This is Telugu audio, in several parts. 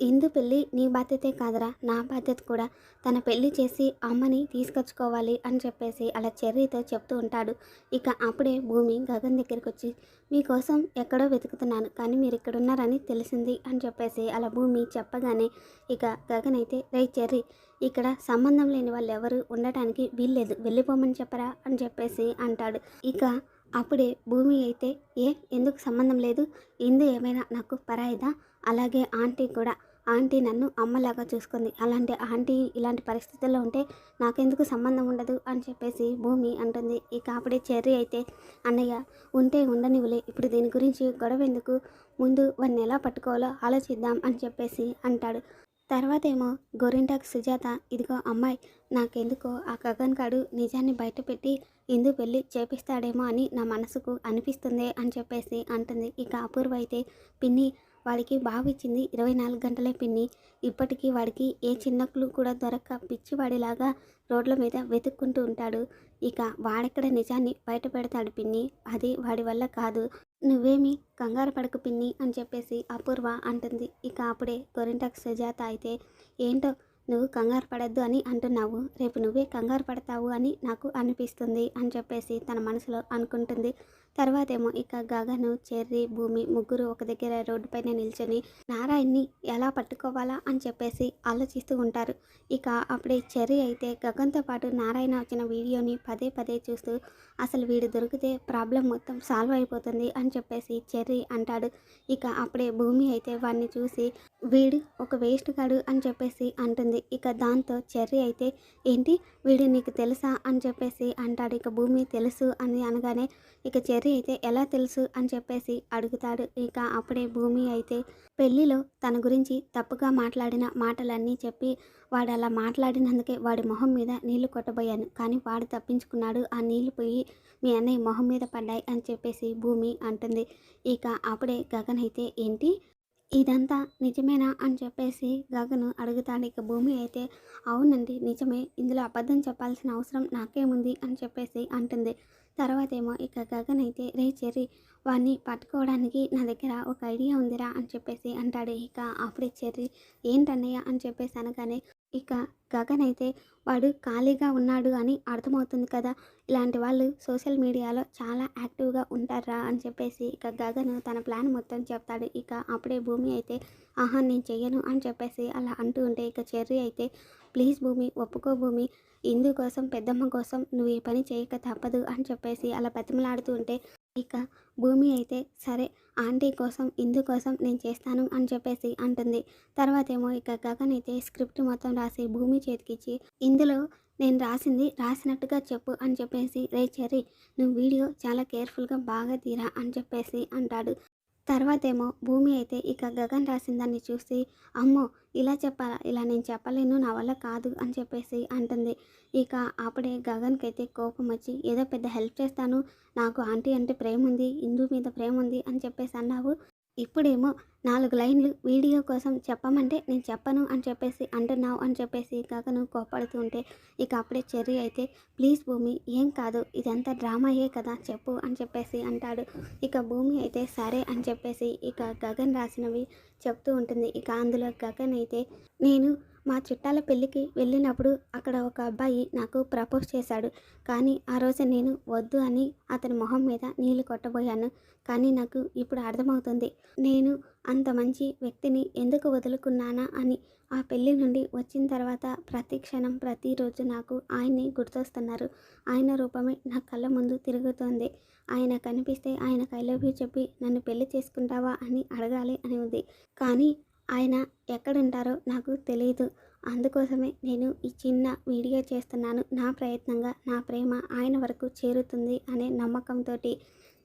ఇందు పెళ్ళి నీ బాధ్యతే కాదురా నా బాధ్యత కూడా. తన పెళ్ళి చేసి అమ్మని తీసుకొచ్చుకోవాలి అని చెప్పేసి అలా చెర్రీతో చెప్తూ ఉంటాడు. ఇక అప్పుడే భూమి గగన్ దగ్గరికి వచ్చి మీకోసం ఎక్కడో వెతుకుతున్నాను కానీ మీరు ఇక్కడ ఉన్నారని తెలిసింది అని చెప్పేసి అలా భూమి చెప్పగానే ఇక గగన్ అయితే రే చెర్రీ ఇక్కడ సంబంధం లేని వాళ్ళు ఎవరు ఉండటానికి వీల్లేదు వెళ్ళిపోమని చెప్పరా అని చెప్పేసి అంటాడు. ఇక అప్పుడే భూమి అయితే ఏ ఎందుకు సంబంధం లేదు? ఇందు ఏమైనా నాకు పరాయిదా? అలాగే ఆంటీ కూడా ఆంటీ నన్ను అమ్మలాగా చూసుకుంది. అలాంటి ఆంటీ ఇలాంటి పరిస్థితుల్లో ఉంటే నాకెందుకు సంబంధం ఉండదు అని చెప్పేసి భూమి అంటుంది. ఇక అప్పుడే చెర్రీ అయితే అన్నయ్య ఉంటే ఉండనివ్వలే. ఇప్పుడు దీని గురించి గొడవ ఎందుకు ముందు వాడిని ఎలా పట్టుకోవాలో ఆలోచిద్దాం అని చెప్పేసి అంటాడు. తర్వాత ఏమో గోరింటాకు సుజాత ఇదిగో అమ్మాయి నాకెందుకో? ఆ గగన్ కాడు నిజాన్ని బయటపెట్టి ఇందు పెళ్ళి చేపిస్తాడేమో అని నా మనసుకు అనిపిస్తుంది అని చెప్పేసి అంటుంది. ఇక అపూర్వ అయితే పిన్ని వాడికి బావిచ్చింది ఇరవై నాలుగు గంటలే పిన్ని. ఇప్పటికీ వాడికి ఏ చిన్నకులు కూడా దొరక్క పిచ్చివాడిలాగా రోడ్ల మీద వెతుక్కుంటూ ఉంటాడు. ఇక వాడెక్కడ నిజాన్ని బయట పెడతాడు పిన్ని? అది వాడి వల్ల కాదు. నువ్వేమి కంగారు పడకు పిన్ని అని చెప్పేసి అపూర్వ అంటుంది. ఇక అప్పుడే గొరింటాకు సుజాత అయితే ఏంటో నువ్వు కంగారు పడద్దు అని అంటున్నావు. రేపు నువ్వే కంగారు పడతావు అని నాకు అనిపిస్తుంది అని చెప్పేసి తన మనసులో అనుకుంటుంది. తర్వాత ఏమో ఇక గగను చెర్రి భూమి ముగ్గురు ఒక దగ్గర రోడ్డుపైన నిల్చొని నారాయణ్ని ఎలా పట్టుకోవాలా? అని చెప్పేసి ఆలోచిస్తూ ఉంటారు. ఇక అప్పుడే చెర్రి అయితే గగన్తో పాటు నారాయణ వచ్చిన వీడియోని పదే పదే చూస్తూ అసలు వీడు దొరికితే ప్రాబ్లం మొత్తం సాల్వ్ అయిపోతుంది అని చెప్పేసి చెర్రి అంటాడు. ఇక అప్పుడే భూమి అయితే వాడిని చూసి వీడు ఒక వేస్ట్ గాడు అని చెప్పేసి అంటుంది. ఇక దాంతో చెర్రి అయితే ఏంటి? వీడు నీకు తెలుసా? అని చెప్పేసి అంటాడు. ఇక భూమి తెలుసు అని అనగానే ఇక చెర్రి అయితే ఎలా తెలుసు అని చెప్పేసి అడుగుతాడు. ఇక అప్పుడే భూమి అయితే పెళ్ళిలో తన గురించి తప్పుగా మాట్లాడిన మాటలన్నీ చెప్పి వాడు అలా మాట్లాడినందుకే వాడి మొహం మీద నీళ్ళు కొట్టబోయాను. కానీ వాడు తప్పించుకున్నాడు. ఆ నీళ్ళు పోయి మీ అన్నయ్య మొహం మీద పడ్డాయి అని చెప్పేసి భూమి అంటుంది. ఇక అప్పుడే గగన్ అయితే ఏంటి? ఇదంతా నిజమేనా అని చెప్పేసి గగను అడుగుతాడు. ఇక భూమి అయితే అవునండి నిజమే. ఇందులో అబద్ధం చెప్పాల్సిన అవసరం నాకేముంది అని చెప్పేసి అంటుంది. తర్వాత ఏమో ఇక గగన్ అయితే రే చెర్రి వాడిని పట్టుకోవడానికి నా దగ్గర ఒక ఐడియా ఉందిరా అని చెప్పేసి అంటాడు. ఇక అప్పుడే చెర్రి ఏంటన్నయ్య అని చెప్పేసి అనగానే ఇక గగన్ అయితే వాడు ఖాళీగా ఉన్నాడు అని అర్థమవుతుంది కదా ఇలాంటి వాళ్ళు సోషల్ మీడియాలో చాలా యాక్టివ్గా ఉంటారా అని చెప్పేసి ఇక గగన్ తన ప్లాన్ మొత్తం చెప్తాడు. ఇక అప్పుడే భూమి అయితే ఆహా నేను చెయ్యను అని చెప్పేసి అలా అంటూ ఉంటే ఇక చెర్రీ అయితే ప్లీజ్ భూమి ఒప్పుకో భూమి ఇందు కోసం పెద్దమ్మ కోసం నువ్వు ఈ పని చేయక తప్పదు అని చెప్పేసి అలా బతిమలాడుతూ ఉంటే ఇక భూమి అయితే సరే ఆంటీ కోసం ఇందు కోసం నేను చేస్తాను అని చెప్పేసి అంటుంది. తర్వాత ఏమో ఇక గగన్ అయితే స్క్రిప్ట్ మొత్తం రాసి భూమి చేతికిచ్చి ఇందులో నేను రాసింది రాసినట్టుగా చెప్పు అని చెప్పేసి రే చెర్రీ నువ్వు వీడియో చాలా కేర్ఫుల్గా బాగా తీరా అని చెప్పేసి అంటాడు. తర్వాత ఏమో భూమి అయితే ఇక గగన్ రాసిన దాన్ని చూసి అమ్మో ఇలా చెప్పాలా? ఇలా నేను చెప్పలేను నా వల్ల కాదు అని చెప్పేసి అంటుంది. ఇక అప్పుడే గగన్కి అయితే కోపం వచ్చి ఏదో పెద్ద హెల్ప్ చేస్తాను నాకు ఆంటీ అంటే ప్రేమ ఉంది ఇందు మీద ప్రేమ ఉంది అని చెప్పేసి అన్నావు. ఇప్పుడేమో నాలుగు లైన్లు వీడియో కోసం చెప్పమంటే నేను చెప్పను అని చెప్పేసి అంటున్నావు అని చెప్పేసి గగను కోపడుతూ ఉంటే ఇక అప్పుడే చెర్రీ అయితే ప్లీజ్ భూమి ఏం కాదు ఇదంతా డ్రామాయే కదా చెప్పు అని చెప్పేసి అంటాడు. ఇక భూమి అయితే సరే అని చెప్పేసి ఇక గగన్ రాసినవి చెప్తూ ఉంటుంది. ఇక అందులో గగన్ అయితే నేను మా చుట్టాల పెళ్ళికి వెళ్ళినప్పుడు అక్కడ ఒక అబ్బాయి నాకు ప్రపోజ్ చేశాడు. కానీ ఆ రోజు నేను వద్దు అని అతని మొహం మీద నీళ్ళు కొట్టబోయాను. కానీ నాకు ఇప్పుడు అర్థమవుతుంది. నేను అంత మంచి వ్యక్తిని ఎందుకు వదులుకున్నానా అని ఆ పెళ్ళి నుండి వచ్చిన తర్వాత ప్రతి క్షణం ప్రతిరోజు నాకు ఆయన్ని గుర్తొస్తున్నారు. ఆయన రూపమే నా కళ్ళ ముందు తిరుగుతోంది. ఆయన కనిపిస్తే ఆయన ఐ లవ్ యూ చెప్పి నన్ను పెళ్ళి చేసుకుంటావా అని అడగాలి అని ఉంది. కానీ ఆయన ఎక్కడుంటారో నాకు తెలియదు అందుకోసమే నేను ఈ చిన్న వీడియో చేస్తున్నాను. నా ప్రయత్నంగా నా ప్రేమ ఆయన వరకు చేరుతుంది అనే నమ్మకంతో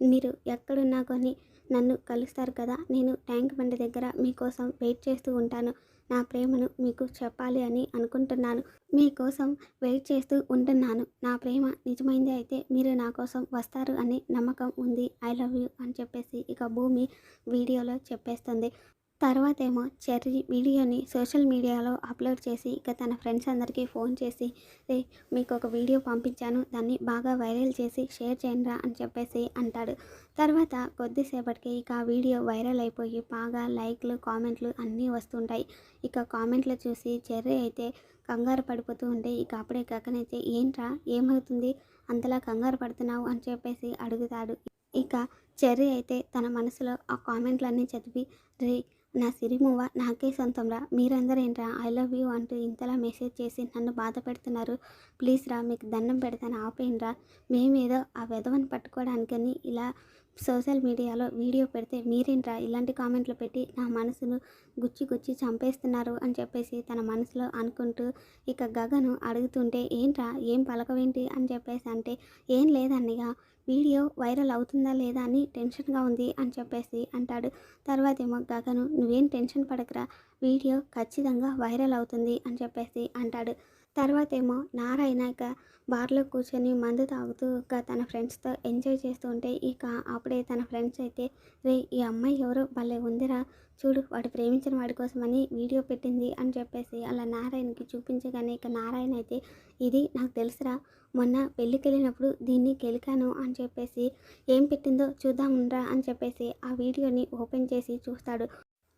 మీరు ఎక్కడున్నా కొని నన్ను కలుస్తారు కదా. నేను ట్యాంక్ బండి దగ్గర మీకోసం వెయిట్ చేస్తూ ఉంటాను. నా ప్రేమను మీకు చెప్పాలి అని అనుకుంటున్నాను. మీకోసం వెయిట్ చేస్తూ ఉంటున్నాను. నా ప్రేమ నిజమైంది అయితే మీరు నా కోసం వస్తారు అనే నమ్మకం ఉంది. ఐ లవ్ యూ అని చెప్పేసి ఇక భూమి వీడియోలో చెప్పేస్తుంది. తర్వాత ఏమో చెర్రీ వీడియోని సోషల్ మీడియాలో అప్లోడ్ చేసి ఇక తన ఫ్రెండ్స్ అందరికీ ఫోన్ చేసి రే మీకు ఒక వీడియో పంపించాను దాన్ని బాగా వైరల్ చేసి షేర్ చేయండిరా అని చెప్పేసి అంటాడు. తర్వాత కొద్దిసేపటికి ఇక వీడియో వైరల్ అయిపోయి బాగా లైక్లు కామెంట్లు అన్నీ వస్తుంటాయి. ఇక కామెంట్లు చూసి చెర్రీ అయితే కంగారు పడిపోతూ ఉంటే ఇక అప్పుడే గగనైతే ఏంట్రా ఏమవుతుంది? అంతలా కంగారు పడుతున్నావు? అని చెప్పేసి అడుగుతాడు. ఇక చెర్రీ అయితే తన మనసులో ఆ కామెంట్లన్నీ చదివి రే నా సిరిమువ్వ నాకే సొంతంరా. మీరందరూ ఏంట్రా ఐ లవ్ యూ అంటూ ఇంతలా మెసేజ్ చేసి నన్ను బాధ పెడుతున్నారు. ప్లీజ్ రా మీకు దండం పెడతాను. ఆపేయండిరా. మేమేదో ఆ విధవని పట్టుకోవడానికని ఇలా సోషల్ మీడియాలో వీడియో పెడితే మీరేంట్రా ఇలాంటి కామెంట్లు పెట్టి నా మనసును గుచ్చి గుచ్చి చంపేస్తున్నారు అని చెప్పేసి తన మనసులో అనుకుంటూ ఇక గగను అడుగుతుంటే ఏంట్రా? ఏం పలకవేంటి? అని చెప్పేసి అంటే ఏం లేదన్నయ్య. వీడియో వైరల్ అవుతుందా లేదా అని టెన్షన్గా ఉంది అని చెప్పేసి అంటాడు. తర్వాత ఏమో గగను నువ్వేం టెన్షన్ పడకరా. వీడియో ఖచ్చితంగా వైరల్ అవుతుంది అని చెప్పేసి అంటాడు. తర్వాత ఏమో నారాయణ ఇక బార్లో కూర్చొని మందు తాగుతూ ఇక తన ఫ్రెండ్స్తో ఎంజాయ్ చేస్తూ ఉంటే ఇక అప్పుడే తన ఫ్రెండ్స్ అయితే రే ఈ అమ్మాయి ఎవరో? భలే ఉందిరా. చూడు వాడు ప్రేమించిన వాడి కోసమని వీడియో పెట్టింది అని చెప్పేసి అలా నారాయణకి చూపించగానే ఇక నారాయణ అయితే ఇది నాకు తెలుసురా. మొన్న పెళ్ళికి వెళ్ళినప్పుడు దీన్ని గెలికాను అని చెప్పేసి ఏం పెట్టిందో చూద్దాముండ్రా అని చెప్పేసి ఆ వీడియోని ఓపెన్ చేసి చూస్తాడు.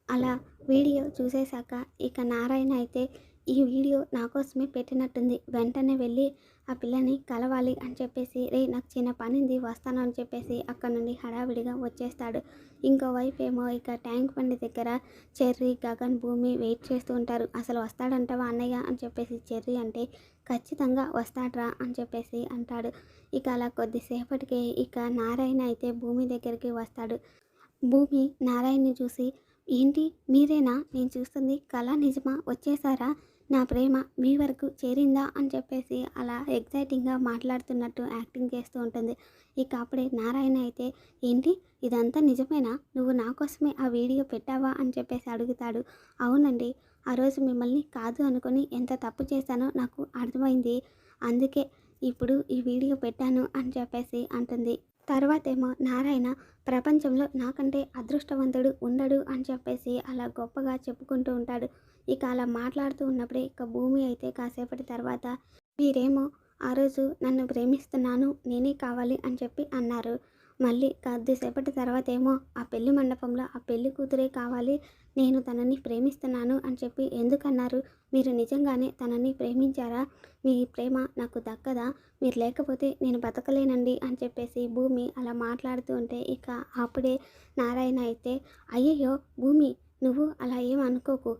అలా వీడియో చూసేశాక ఇక నారాయణ అయితే ఈ వీడియో నా కోసమే పెట్టినట్టుంది. వెంటనే వెళ్ళి ఆ పిల్లని కలవాలి అని చెప్పేసి రే నాకు చిన్న పనింది వస్తాను అని చెప్పేసి అక్కడ నుండి హడావిడిగా వచ్చేస్తాడు. ఇంకోవైపు ఏమో ఇక ట్యాంక్ బండి దగ్గర చెర్రీ గగన్ భూమి వెయిట్ చేస్తూ ఉంటారు. అసలు వస్తాడంటావా అన్నయ్య? అని చెప్పేసి చెర్రీ అంటే ఖచ్చితంగా వస్తాడ్రా అని చెప్పేసి అంటాడు. ఇక అలా కొద్దిసేపటికే ఇక నారాయణ అయితే భూమి దగ్గరికి వస్తాడు. భూమి నారాయణని చూసి ఏంటి మీరేనా? నేను చూస్తుంది కళ నిజమా? వచ్చేసారా? నా ప్రేమ మీ వరకు చేరిందా అని చెప్పేసి అలా ఎగ్జైటింగ్గా మాట్లాడుతున్నట్టు యాక్టింగ్ చేస్తూ ఉంటుంది. ఇక అప్పుడే నారాయణ అయితే ఏంటి? ఇదంతా నిజమేనా? నువ్వు నా కోసమే ఆ వీడియో పెట్టావా? అని చెప్పేసి అడుగుతాడు. అవునండి. ఆ రోజు మిమ్మల్ని కాదు అనుకొని ఎంత తప్పు చేశానో నాకు అర్థమైంది. అందుకే ఇప్పుడు ఈ వీడియో పెట్టాను అని చెప్పేసి అంటుంది. తర్వాతేమో నారాయణ ప్రపంచంలో నాకంటే అదృష్టవంతుడు ఉండడు అని చెప్పేసి అలా గొప్పగా చెప్పుకుంటూ ఉంటాడు. ఇక అలా మాట్లాడుతూ ఉన్నప్పుడే ఇక భూమి అయితే కాసేపటి తర్వాత మీరేమో ఆ రోజు నన్ను ప్రేమిస్తున్నాను నేనే కావాలి అని చెప్పి అన్నారు. మళ్ళీ కొద్దిసేపటి తర్వాత ఏమో ఆ పెళ్ళి మండపంలో ఆ పెళ్ళి కూతురే కావాలి నేను తనని ప్రేమిస్తున్నాను అని చెప్పి ఎందుకన్నారు? మీరు నిజంగానే తనని ప్రేమించారా? మీ ప్రేమ నాకు దక్కదా? మీరు లేకపోతే నేను బతకలేనండి అని చెప్పేసి భూమి అలా మాట్లాడుతూ ఉంటే ఇక అప్పుడే నారాయణ అయితే అయ్యయ్యో భూమి నువ్వు అలా ఏమనుకోకు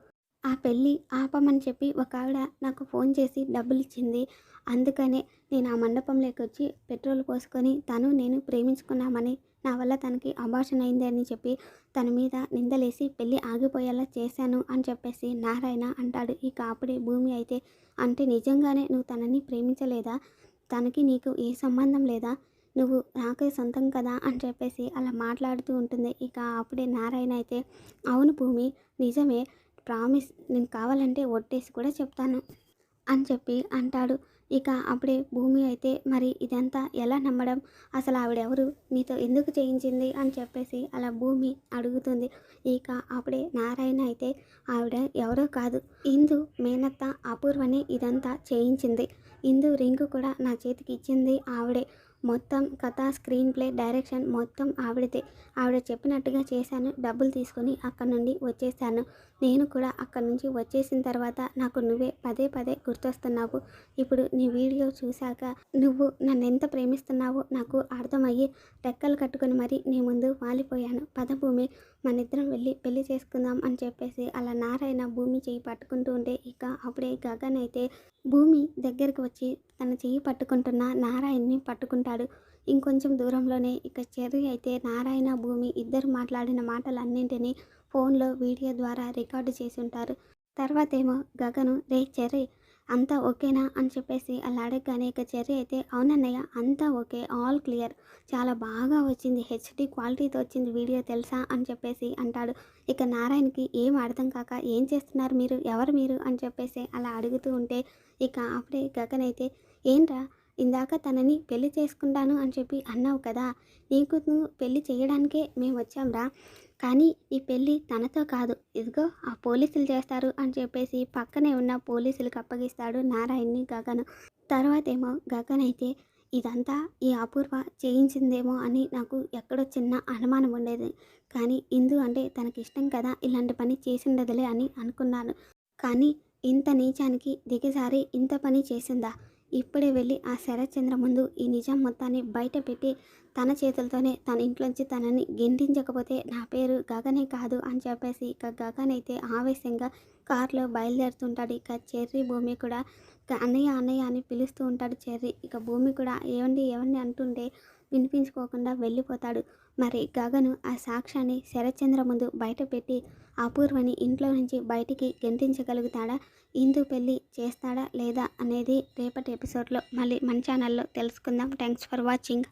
ఆ పెళ్ళి ఆపమని చెప్పి ఒక ఆవిడ నాకు ఫోన్ చేసి డబ్బులు ఇచ్చింది అందుకనే నేను ఆ మండపంలోకి వచ్చి పెట్రోల్ పోసుకొని తను నేను ప్రేమించుకున్నామని నా వల్ల తనకి అభాషణ అయింది అని చెప్పి తన మీద నిందలేసి పెళ్ళి ఆగిపోయేలా చేశాను అని చెప్పేసి నారాయణ అంటాడు. ఇక అప్పుడే భూమి అయితే అంటే నిజంగానే నువ్వు తనని ప్రేమించలేదా? తనకి నీకు ఏ సంబంధం లేదా? నువ్వు నాకే సొంతం కదా? అని చెప్పేసి అలా మాట్లాడుతూ ఉంటుంది. ఇక అప్పుడే నారాయణ అయితే అవును భూమి నిజమే. ప్రామిస్ నేను కావాలంటే ఒట్టేసి కూడా చెప్తాను అని చెప్పి అంటాడు. ఇక అప్పుడే భూమి అయితే మరి ఇదంతా ఎలా నమ్మడం? అసలు ఆవిడెవరు? నీతో ఎందుకు చేయించింది? అని చెప్పేసి అలా భూమి అడుగుతుంది. ఇక అప్పుడే నారాయణ అయితే ఆవిడ ఎవరో కాదు. ఇందు మేనత్త అపూర్వనే ఇదంతా చేయించింది. ఇందు రింగు కూడా నా చేతికి ఇచ్చింది ఆవిడే. మొత్తం కథ స్క్రీన్ ప్లే డైరెక్షన్ మొత్తం ఆవిడతే ఆవిడ చెప్పినట్టుగా చేశాను. డబ్బులు తీసుకొని అక్కడ నుండి వచ్చేసాను నేను కూడా అక్కడ నుంచి వచ్చేసిన తర్వాత నాకు నువ్వే పదే పదే గుర్తొస్తున్నావు. ఇప్పుడు నీ వీడియో చూశాక నువ్వు నన్ను ఎంత ప్రేమిస్తున్నావో నాకు అర్థమయ్యి రెక్కలు కట్టుకొని మరి నీ ముందు వాలిపోయాను. పదభూమి మన ఇద్దరం వెళ్ళి పెళ్ళి చేసుకుందాం అని చెప్పేసి అలా నారాయణ భూమి చెయ్యి పట్టుకుంటూ ఉంటే ఇక అప్పుడే గగన్ అయితే భూమి దగ్గరికి వచ్చి తన చెయ్యి పట్టుకుంటున్న నారాయణ్ని పట్టుకుంటాడు. ఇంకొంచెం దూరంలోనే ఇక చెర్రి అయితే నారాయణ భూమి ఇద్దరు మాట్లాడిన మాటలన్నింటినీ ఫోన్లో వీడియో ద్వారా రికార్డు చేసి ఉంటారు. తర్వాత ఏమో గగను రే చెర్రి అంతా ఓకేనా అని చెప్పేసి అలా అడగగానే ఇక చెర్రి అయితే అవునన్నయ్య అంతా ఓకే ఆల్ క్లియర్. చాలా బాగా వచ్చింది. హెచ్డి క్వాలిటీతో వచ్చింది వీడియో తెలుసా? అని చెప్పేసి అంటాడు. ఇక నారాయణకి ఏం అర్థం కాక ఏం చేస్తున్నారు మీరు? ఎవరు మీరు? అని చెప్పేసి అలా అడుగుతూ ఉంటే ఇక అప్పుడే గగన్ అయితే ఏంట్రా ఇందాక తనని పెళ్ళి చేసుకుంటాను అని చెప్పి అన్నావు కదా నీకు నువ్వు పెళ్ళి చేయడానికే మేము వచ్చాంరా. కానీ ఈ పెళ్ళి తనతో కాదు. ఇదిగో ఆ పోలీసులు చేస్తారు అని చెప్పేసి పక్కనే ఉన్న పోలీసులకు అప్పగిస్తాడు నారాయణ్ని గగన్. తర్వాత ఏమో గగన్ అయితే ఇదంతా ఈ అపూర్వ చేయించిందేమో అని నాకు ఎక్కడో చిన్న అనుమానం ఉండేది. కానీ ఇందు అంటే తనకి ఇష్టం కదా ఇలాంటి పని చేసిండదులే అని అనుకున్నాను. కానీ ఇంత నీచానికి దిగజారి ఇంత పని చేసిందా? ఇప్పుడే వెళ్ళి ఆ శరత్చంద్ర ముందు ఈ నిజం మొత్తాన్ని బయట పెట్టి తన చేతులతోనే తన ఇంట్లోంచి తనని గెంటించకపోతే నా పేరు గగనే కాదు అని చెప్పేసి ఇక గగన్ అయితే ఆవేశంగా కారులో బయలుదేరుతుంటాడు. ఇక చెర్రీ భూమి కూడా అన్నయ్య అన్నయ్య అని పిలుస్తూ ఉంటాడు చెర్రీ. ఇక భూమి కూడా ఏమండి ఏమండి అంటుంటే వినిపించుకోకుండా వెళ్ళిపోతాడు. మరి గగను ఆ సాక్ష్యాన్ని శరత్చంద్ర ముందు బయటపెట్టి అపూర్వని ఇంట్లో నుంచి బయటికి గెంతించగలుగుతాడా? ఇందు పెళ్ళి చేస్తాడా లేదా అనేది రేపటి ఎపిసోడ్లో మళ్ళీ మన ఛానల్లో తెలుసుకుందాం. Thanks for watching.